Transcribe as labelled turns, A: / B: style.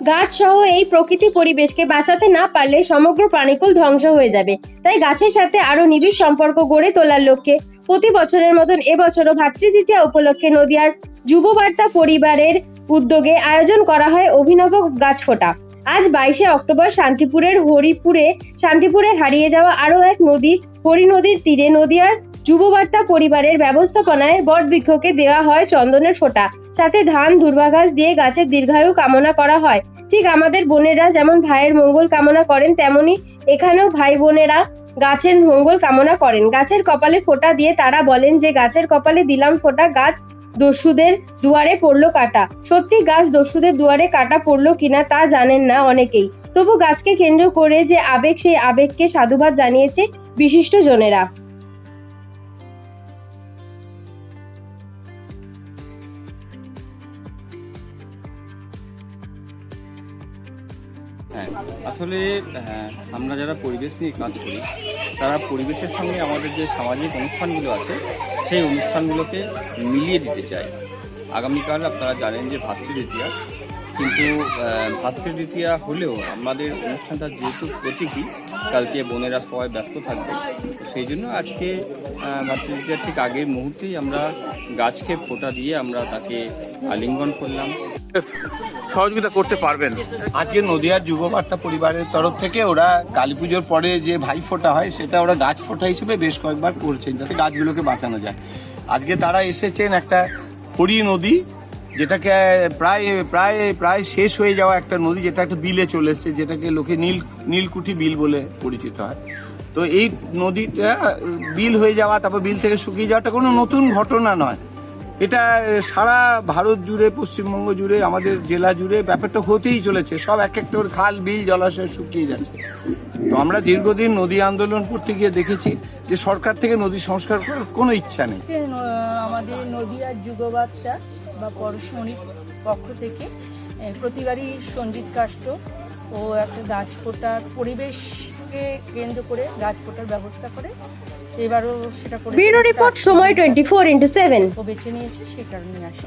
A: গাছ সহ এই প্রকৃতি পরিবেশকে বাঁচাতে না পারলে সমগ্র প্রাণীকুল ধ্বংস হয়ে যাবে। তাই গাছের সাথে আরও নিবিড় সম্পর্ক গড়ে তোলার লক্ষ্যে প্রতি বছরের মতন এবছরও ভাতৃদ্বিতীয়া উপলক্ষে নদিয়ার যুববার্তা পরিবারের উদ্যোগে আয়োজন করা হয় অভিনব গাছ ফোটা। আজ বাইশে অক্টোবর শান্তিপুরের হরিপুরে শান্তিপুরে হারিয়ে যাওয়া আরও এক নদী হরি নদীর তীরে নদিয়ার যুববার্তা পরিবারের ব্যবস্থাপনায় বট বৃক্ষকে দেওয়া হয় চন্দনের ফোঁটা। সাথে ধান, দুর্বাঘাস দিয়ে গাছের দীর্ঘায়ু কামনা করা হয়। ঠিক আমাদের বোনেরা যেমন ভাইয়ের মঙ্গল কামনা করেন, তেমনি এখানেও ভাই বোনেরা গাছের মঙ্গল কামনা করেন। গাছের কপালে ফোঁটা দিয়ে তারা বলেন যে, গাছের কপালে দিলাম ফোঁটা, গাছ দস্যুদের দুয়ারে পড়ল কাটা। সত্যি, গাছ দস্যুদের দুয়ারে কাটা পড়ল কিনা তা জানেন না অনেকেই। তবু গাছকে কেন্দ্র করে যে আবেগ, সেই আবেগকে সাধুবাদ জানিয়েছে বিশিষ্ট জনেরা।
B: হ্যাঁ আসলে হ্যাঁ, আমরা যারা পরিবেশ নিয়ে কাজ করি তারা পরিবেশের সঙ্গে আমাদের যে সামাজিক অনুষ্ঠানগুলো আছে সেই অনুষ্ঠানগুলোকে মিলিয়ে দিতে চাই আগামীকাল আপনারা জানেন যে ভাতৃদ্বিতীয়া কিন্তু আহ, ভাতৃদ্বিতীয়া হলেও আমাদের অনুষ্ঠানটা যেহেতু প্রতীকী কালকে বোনেরা সবাই ব্যস্ত থাকবে সেই জন্য আজকে আহ, ভাতৃদ্বিতীয়ার ঠিক আগের মুহূর্তেই আমরা গাছকে ফোঁটা দিয়ে আমরা তাকে আলিঙ্গন করলাম।
C: সহযোগিতা করতে পারবেন।
D: আজকে নদিয়ার যুববার্তা পরিবারের তরফ থেকে ওরা কালী পুজোর পরে যে ভাই ফোটা হয় সেটা ওরা গাছ ফোটা হিসেবে বেশ কয়েকবার করছেন যাতে গাছগুলোকে বাঁচানো যায়। আজকে তারা এসেছেন একটা হরি নদী যেটাকে প্রায় প্রায় প্রায় শেষ হয়ে যাওয়া একটা নদী যেটা একটা বিলে চলে এসছে, যেটাকে লোকে নীল, নীলকুঠি বিল বলে পরিচিত হয়। তো এই নদীটা বিল হয়ে যাওয়া, তারপর বিল থেকে শুকিয়ে যাওয়াটা কোনো নতুন ঘটনা নয়। এটা সারা ভারত জুড়ে, পশ্চিমবঙ্গ জুড়ে, আমাদের জেলা জুড়ে ব্যাপারটা হতেই চলেছে। সব এক একটা খাল, বিল, জলাশয় শুকিয়ে যাচ্ছে। তো আমরা দীর্ঘদিন নদী আন্দোলন করতে গিয়ে দেখেছি যে সরকার থেকে নদী সংস্কার করার কোনো ইচ্ছা নেই।
E: আমাদের নদীয়ার যুগবার্তা বা পরশমণির পক্ষ থেকে প্রতিবারই সঞ্জিত কাষ্ট ও একটা গাছ ফোটার পরিবেশকে কেন্দ্র করে গাছ ফোটার ব্যবস্থা করে এবারও সেটা করে
A: ব্যুরো রিপোর্ট সময় টোয়েন্টি ফোর ইন্টু সেভেন
E: ও বেছে নিয়েছে সে কারণে আসে।